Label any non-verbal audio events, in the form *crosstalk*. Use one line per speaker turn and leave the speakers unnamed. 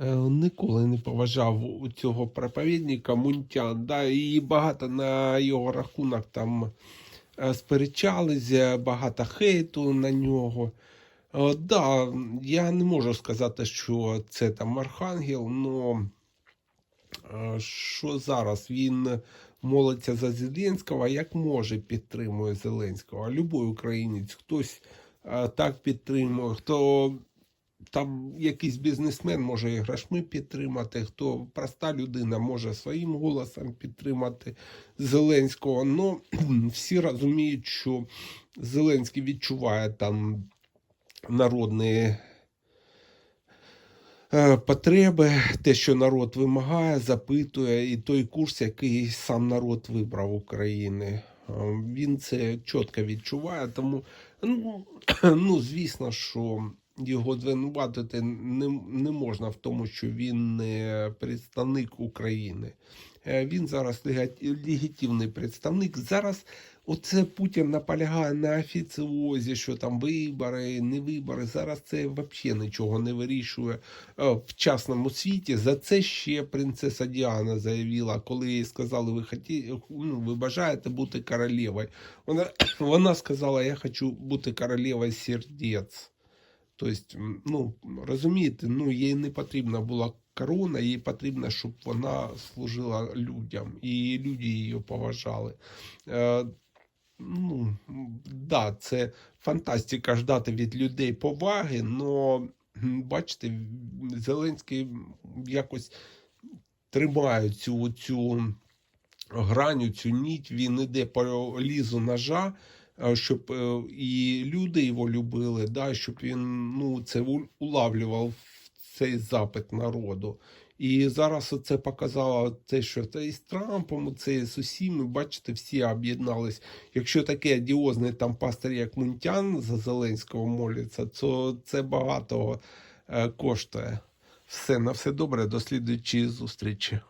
е, ніколи не поважав цього проповідника Мунтян. Да, і багато на його рахунок там е, сперечалися, багато хейту на нього. Е, Да, я не можу сказати, що це там архангел, але що зараз він молиться за Зеленського, як може підтримує Зеленського. Любой українець, хтось так підтримує, хто там якийсь бізнесмен може і грошми підтримати, хто проста людина може своїм голосом підтримати Зеленського. Ну *clears throat* всі розуміють, що Зеленський відчуває там народні е, потреби, те, що народ вимагає, запитує, і той курс, який сам народ вибрав України. Е, Він це чітко відчуває, тому ну, *clears throat* ну звісно, що його звинуватити не, не можна в тому, що він не представник України. Е, Він зараз легітимний представник. Зараз оце Путін наполягає на офіціозі, що там вибори, не вибори. Зараз це взагалі нічого не вирішує е, в частному світі. За це ще принцеса Діана заявила, коли їй сказали, ви хаті, ну, ви бажаєте бути королевою. Вона, *coughs* вона сказала, я хочу бути королевою сердець. Тобто, ну, розумієте, ну, їй не потрібна була корона, їй потрібно, щоб вона служила людям, і люди її поважали. Е, ну, да, це фантастика ждати від людей поваги, але бачите, Зеленський якось тримає цю, цю граню, цю ніть, він іде по лізу ножа, щоб е, і люди його любили, да, щоб він ну, це улавлював цей запит народу. І зараз це показало те, що це і з Трампом, це з усіми, бачите, всі об'єднались. Якщо такий одіозний там пастор, як Мунтян за Зеленського моляться, то це багато е, коштує. Все, на все добре, до слідуючої зустрічі.